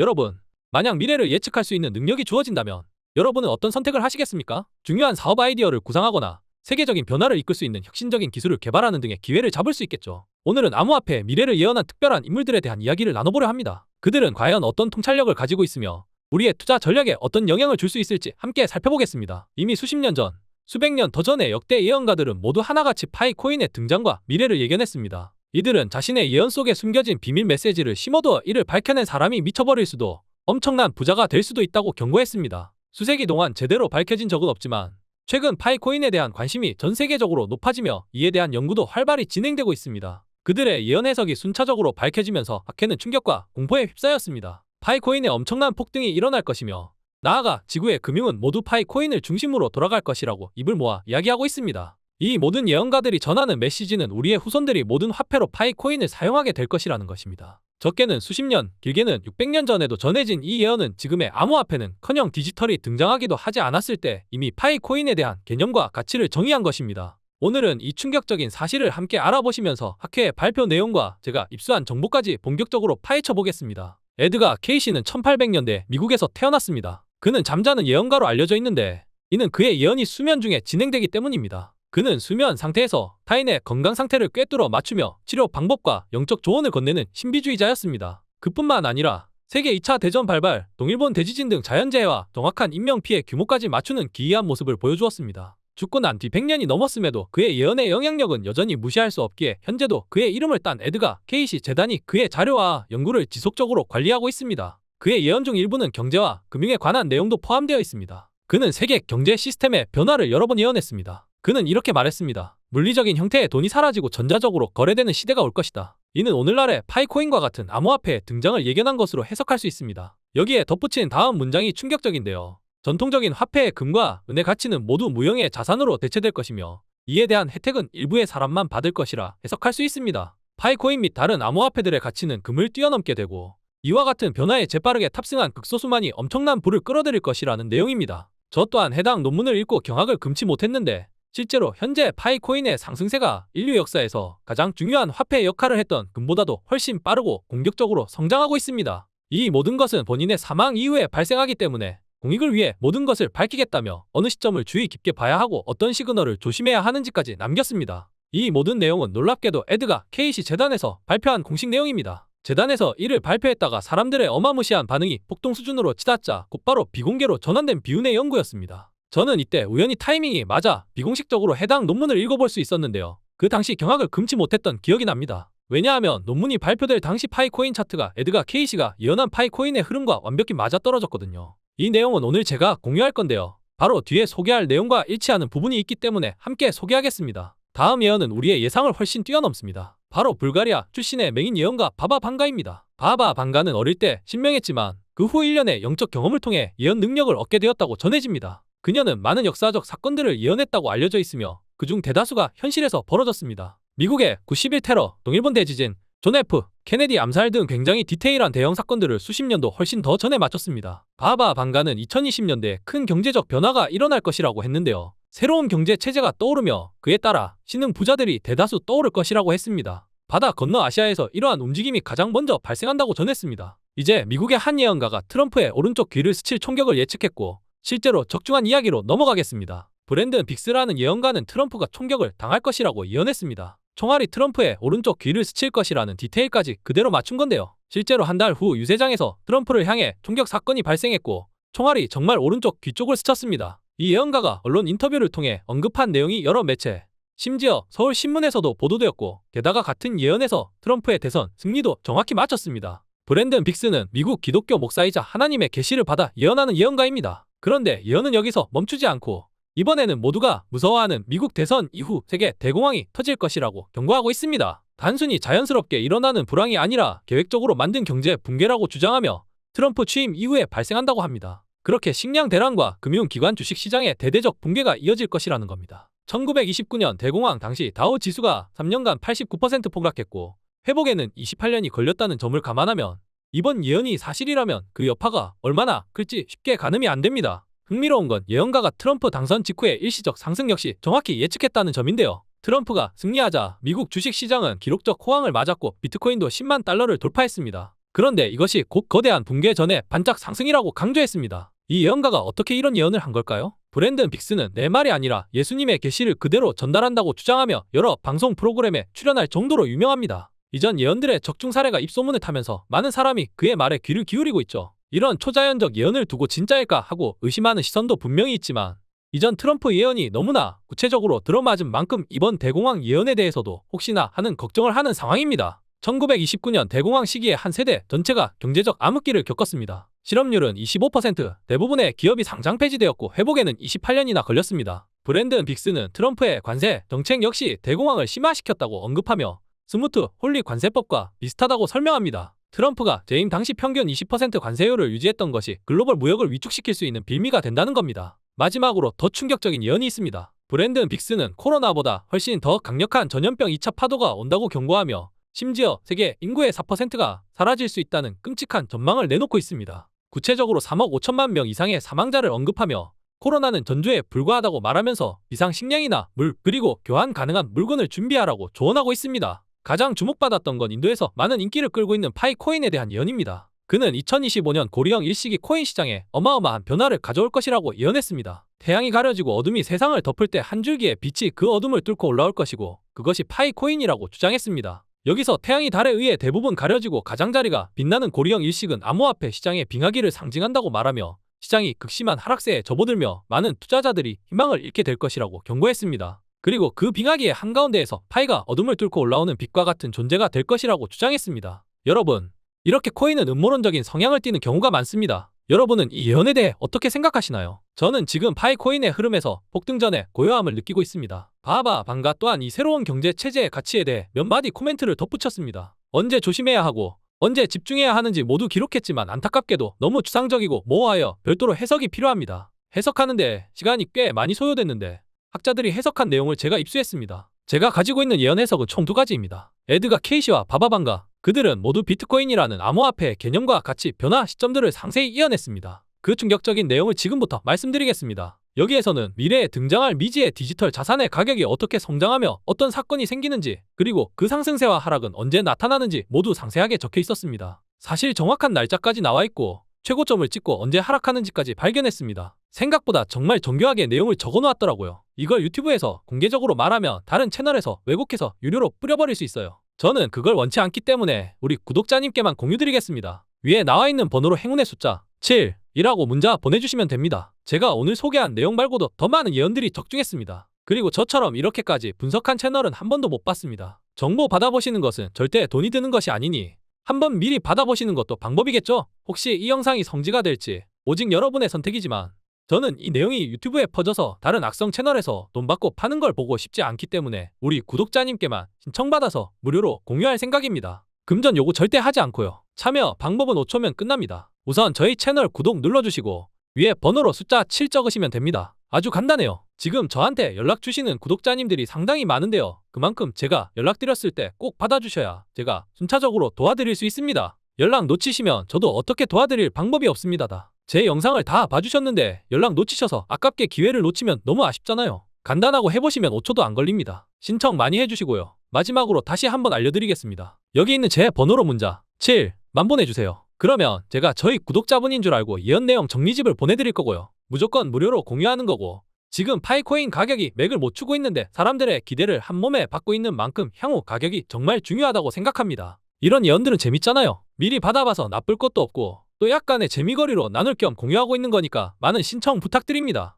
여러분, 만약 미래를 예측할 수 있는 능력이 주어진다면 여러분은 어떤 선택을 하시겠습니까? 중요한 사업 아이디어를 구상하거나 세계적인 변화를 이끌 수 있는 혁신적인 기술을 개발하는 등의 기회를 잡을 수 있겠죠. 오늘은 암호화폐 미래를 예언한 특별한 인물들에 대한 이야기를 나눠보려 합니다. 그들은 과연 어떤 통찰력을 가지고 있으며 우리의 투자 전략에 어떤 영향을 줄 수 있을지 함께 살펴보겠습니다. 이미 수십 년 전, 수백 년 더 전의 역대 예언가들은 모두 하나같이 파이코인의 등장과 미래를 예견했습니다. 이들은 자신의 예언 속에 숨겨진 비밀 메시지를 심어두어 이를 밝혀낸 사람이 미쳐버릴 수도 엄청난 부자가 될 수도 있다고 경고했습니다. 수세기 동안 제대로 밝혀진 적은 없지만 최근 파이코인에 대한 관심이 전 세계적으로 높아지며 이에 대한 연구도 활발히 진행되고 있습니다. 그들의 예언 해석이 순차적으로 밝혀지면서 학회는 충격과 공포에 휩싸였습니다. 파이코인의 엄청난 폭등이 일어날 것이며 나아가 지구의 금융은 모두 파이코인을 중심으로 돌아갈 것이라고 입을 모아 이야기하고 있습니다. 이 모든 예언가들이 전하는 메시지는 우리의 후손들이 모든 화폐로 파이코인을 사용하게 될 것이라는 것입니다. 적게는 수십 년, 길게는 600년 전에도 전해진 이 예언은 지금의 암호화폐는 커녕 디지털이 등장하기도 하지 않았을 때 이미 파이코인에 대한 개념과 가치를 정의한 것입니다. 오늘은 이 충격적인 사실을 함께 알아보시면서 학회의 발표 내용과 제가 입수한 정보까지 본격적으로 파헤쳐 보겠습니다. 에드가 케이시는 1800년대 미국에서 태어났습니다. 그는 잠자는 예언가로 알려져 있는데 이는 그의 예언이 수면 중에 진행되기 때문입니다. 그는 수면 상태에서 타인의 건강 상태를 꿰뚫어 맞추며 치료 방법과 영적 조언을 건네는 신비주의자였습니다. 그뿐만 아니라 세계 2차 대전 발발, 동일본 대지진 등 자연재해와 정확한 인명피해 규모까지 맞추는 기이한 모습을 보여주었습니다. 죽고 난 뒤 100년이 넘었음에도 그의 예언의 영향력은 여전히 무시할 수 없기에 현재도 그의 이름을 딴 에드가 케이시 재단이 그의 자료와 연구를 지속적으로 관리하고 있습니다. 그의 예언 중 일부는 경제와 금융에 관한 내용도 포함되어 있습니다. 그는 세계 경제 시스템의 변화를 여러 번 예언했습니다. 그는 이렇게 말했습니다. 물리적인 형태의 돈이 사라지고 전자적으로 거래되는 시대가 올 것이다. 이는 오늘날의 파이코인과 같은 암호화폐의 등장을 예견한 것으로 해석할 수 있습니다. 여기에 덧붙인 다음 문장이 충격적인데요. 전통적인 화폐의 금과 은의 가치는 모두 무형의 자산으로 대체될 것이며 이에 대한 혜택은 일부의 사람만 받을 것이라 해석할 수 있습니다. 파이코인 및 다른 암호화폐들의 가치는 금을 뛰어넘게 되고 이와 같은 변화에 재빠르게 탑승한 극소수만이 엄청난 부를 끌어들일 것이라는 내용입니다. 저 또한 해당 논문을 읽고 경악을 금치 못했는데 실제로 현재 파이코인의 상승세가 인류 역사에서 가장 중요한 화폐 역할을 했던 금보다도 훨씬 빠르고 공격적으로 성장하고 있습니다. 이 모든 것은 본인의 사망 이후에 발생하기 때문에 공익을 위해 모든 것을 밝히겠다며 어느 시점을 주의 깊게 봐야 하고 어떤 시그널을 조심해야 하는지까지 남겼습니다. 이 모든 내용은 놀랍게도 에드가 케이시 재단에서 발표한 공식 내용입니다. 재단에서 이를 발표했다가 사람들의 어마무시한 반응이 폭동 수준으로 치닫자 곧바로 비공개로 전환된 비운의 연구였습니다. 저는 이때 우연히 타이밍이 맞아 비공식적으로 해당 논문을 읽어볼 수 있었는데요. 그 당시 경악을 금치 못했던 기억이 납니다. 왜냐하면 논문이 발표될 당시 파이코인 차트가 에드가 케이시가 예언한 파이코인의 흐름과 완벽히 맞아떨어졌거든요. 이 내용은 오늘 제가 공유할 건데요. 바로 뒤에 소개할 내용과 일치하는 부분이 있기 때문에 함께 소개하겠습니다. 다음 예언은 우리의 예상을 훨씬 뛰어넘습니다. 바로 불가리아 출신의 맹인 예언가 바바 방가입니다. 바바 방가는 어릴 때 신명했지만 그 후 1년의 영적 경험을 통해 예언 능력을 얻게 되었다고 전해집니다. 그녀는 많은 역사적 사건들을 예언했다고 알려져 있으며 그중 대다수가 현실에서 벌어졌습니다. 미국의 91 테러, 동일본 대지진, 존 F. 케네디 암살 등 굉장히 디테일한 대형 사건들을 수십 년도 훨씬 더 전에 마쳤습니다. 바바 방가는 2020년대에 큰 경제적 변화가 일어날 것이라고 했는데요. 새로운 경제 체제가 떠오르며 그에 따라 신흥 부자들이 대다수 떠오를 것이라고 했습니다. 바다 건너 아시아에서 이러한 움직임이 가장 먼저 발생한다고 전했습니다. 이제 미국의 한 예언가가 트럼프의 오른쪽 귀를 스칠 총격을 예측했고 실제로 적중한 이야기로 넘어가겠습니다. 브랜든 빅스라는 예언가는 트럼프가 총격을 당할 것이라고 예언했습니다. 총알이 트럼프의 오른쪽 귀를 스칠 것이라는 디테일까지 그대로 맞춘 건데요. 실제로 한 달 후 유세장에서 트럼프를 향해 총격 사건이 발생했고 총알이 정말 오른쪽 귀 쪽을 스쳤습니다. 이 예언가가 언론 인터뷰를 통해 언급한 내용이 여러 매체, 심지어 서울신문에서도 보도되었고 게다가 같은 예언에서 트럼프의 대선 승리도 정확히 맞췄습니다. 브랜든 빅스는 미국 기독교 목사이자 하나님의 계시를 받아 예언하는 예언가입니다. 그런데 예언은 여기서 멈추지 않고 이번에는 모두가 무서워하는 미국 대선 이후 세계 대공황이 터질 것이라고 경고하고 있습니다. 단순히 자연스럽게 일어나는 불황이 아니라 계획적으로 만든 경제 붕괴라고 주장하며 트럼프 취임 이후에 발생한다고 합니다. 그렇게 식량 대란과 금융기관 주식 시장의 대대적 붕괴가 이어질 것이라는 겁니다. 1929년 대공황 당시 다우 지수가 3년간 89% 폭락했고 회복에는 28년이 걸렸다는 점을 감안하면 이번 예언이 사실이라면 그 여파가 얼마나 클지 쉽게 가늠이 안 됩니다. 흥미로운 건 예언가가 트럼프 당선 직후의 일시적 상승 역시 정확히 예측했다는 점인데요. 트럼프가 승리하자 미국 주식 시장은 기록적 호황을 맞았고 비트코인도 10만 달러를 돌파했습니다. 그런데 이것이 곧 거대한 붕괴 전에 반짝 상승이라고 강조했습니다. 이 예언가가 어떻게 이런 예언을 한 걸까요? 브랜든 빅스는 내 말이 아니라 예수님의 계시를 그대로 전달한다고 주장하며 여러 방송 프로그램에 출연할 정도로 유명합니다. 이전 예언들의 적중 사례가 입소문을 타면서 많은 사람이 그의 말에 귀를 기울이고 있죠. 이런 초자연적 예언을 두고 진짜일까 하고 의심하는 시선도 분명히 있지만 이전 트럼프 예언이 너무나 구체적으로 들어맞은 만큼 이번 대공황 예언에 대해서도 혹시나 하는 걱정을 하는 상황입니다. 1929년 대공황 시기에 한 세대 전체가 경제적 암흑기를 겪었습니다. 실업률은 25%, 대부분의 기업이 상장 폐지되었고 회복에는 28년이나 걸렸습니다. 브랜든 빅스는 트럼프의 관세 정책 역시 대공황을 심화시켰다고 언급하며 스무트 홀리 관세법과 비슷하다고 설명합니다. 트럼프가 재임 당시 평균 20% 관세율을 유지했던 것이 글로벌 무역을 위축시킬 수 있는 빌미가 된다는 겁니다. 마지막으로 더 충격적인 예언이 있습니다. 브랜든 빅스는 코로나보다 훨씬 더 강력한 전염병 2차 파도가 온다고 경고하며 심지어 세계 인구의 4%가 사라질 수 있다는 끔찍한 전망을 내놓고 있습니다. 구체적으로 3억 5천만 명 이상의 사망자를 언급하며 코로나는 전조에 불과하다고 말하면서 비상 식량이나 물 그리고 교환 가능한 물건을 준비하라고 조언하고 있습니다. 가장 주목받았던 건 인도에서 많은 인기를 끌고 있는 파이코인에 대한 예언입니다. 그는 2025년 고리형 일시기 코인 시장에 어마어마한 변화를 가져올 것이라고 예언했습니다. 태양이 가려지고 어둠이 세상을 덮을 때 한 줄기의 빛이 그 어둠을 뚫고 올라올 것이고 그것이 파이코인이라고 주장했습니다. 여기서 태양이 달에 의해 대부분 가려지고 가장자리가 빛나는 고리형 일식은 암호화폐 시장의 빙하기를 상징한다고 말하며 시장이 극심한 하락세에 접어들며 많은 투자자들이 희망을 잃게 될 것이라고 경고했습니다. 그리고 그 빙하기의 한가운데에서 파이가 어둠을 뚫고 올라오는 빛과 같은 존재가 될 것이라고 주장했습니다. 여러분, 이렇게 코인은 음모론적인 성향을 띠는 경우가 많습니다. 여러분은 이 예언에 대해 어떻게 생각하시나요? 저는 지금 파이 코인의 흐름에서 폭등 전에 고요함을 느끼고 있습니다. 바바 방가 또한 이 새로운 경제 체제의 가치에 대해 몇 마디 코멘트를 덧붙였습니다. 언제 조심해야 하고 언제 집중해야 하는지 모두 기록했지만 안타깝게도 너무 추상적이고 모호하여 별도로 해석이 필요합니다. 해석하는데 시간이 꽤 많이 소요됐는데 학자들이 해석한 내용을 제가 입수했습니다. 제가 가지고 있는 예언 해석은 총 두 가지입니다. 에드가 케이시와 바바방가 그들은 모두 비트코인이라는 암호화폐의 개념과 같이 변화 시점들을 상세히 이어냈습니다. 그 충격적인 내용을 지금부터 말씀드리겠습니다. 여기에서는 미래에 등장할 미지의 디지털 자산의 가격이 어떻게 성장하며 어떤 사건이 생기는지 그리고 그 상승세와 하락은 언제 나타나는지 모두 상세하게 적혀 있었습니다. 사실 정확한 날짜까지 나와 있고 최고점을 찍고 언제 하락하는지까지 발견했습니다. 생각보다 정말 정교하게 내용을 적어 놓았더라고요. 이걸 유튜브에서 공개적으로 말하면 다른 채널에서 왜곡해서 유료로 뿌려버릴 수 있어요. 저는 그걸 원치 않기 때문에 우리 구독자님께만 공유드리겠습니다. 위에 나와 있는 번호로 행운의 숫자 7 이라고 문자 보내주시면 됩니다. 제가 오늘 소개한 내용 말고도 더 많은 예언들이 적중했습니다. 그리고 저처럼 이렇게까지 분석한 채널은 한 번도 못 봤습니다. 정보 받아보시는 것은 절대 돈이 드는 것이 아니니 한번 미리 받아보시는 것도 방법이겠죠? 혹시 이 영상이 성지가 될지 오직 여러분의 선택이지만 저는 이 내용이 유튜브에 퍼져서 다른 악성 채널에서 돈 받고 파는 걸 보고 싶지 않기 때문에 우리 구독자님께만 신청받아서 무료로 공유할 생각입니다. 금전 요구 절대 하지 않고요. 참여 방법은 5초면 끝납니다. 우선 저희 채널 구독 눌러주시고 위에 번호로 숫자 7 적으시면 됩니다. 아주 간단해요. 지금 저한테 연락 주시는 구독자님들이 상당히 많은데요. 그만큼 제가 연락드렸을 때 꼭 받아주셔야 제가 순차적으로 도와드릴 수 있습니다. 연락 놓치시면 저도 어떻게 도와드릴 방법이 없습니다. 제 영상을 다 봐주셨는데 연락 놓치셔서 아깝게 기회를 놓치면 너무 아쉽잖아요. 간단하고 해보시면 5초도 안 걸립니다. 신청 많이 해주시고요. 마지막으로 다시 한번 알려드리겠습니다. 여기 있는 제 번호로 문자 7만 보내주세요. 그러면 제가 저희 구독자분인 줄 알고 예언 내용 정리집을 보내드릴 거고요. 무조건 무료로 공유하는 거고 지금 파이코인 가격이 맥을 못 추고 있는데 사람들의 기대를 한 몸에 받고 있는 만큼 향후 가격이 정말 중요하다고 생각합니다. 이런 예언들은 재밌잖아요. 미리 받아봐서 나쁠 것도 없고 또 약간의 재미거리로 나눌 겸 공유하고 있는 거니까 많은 신청 부탁드립니다.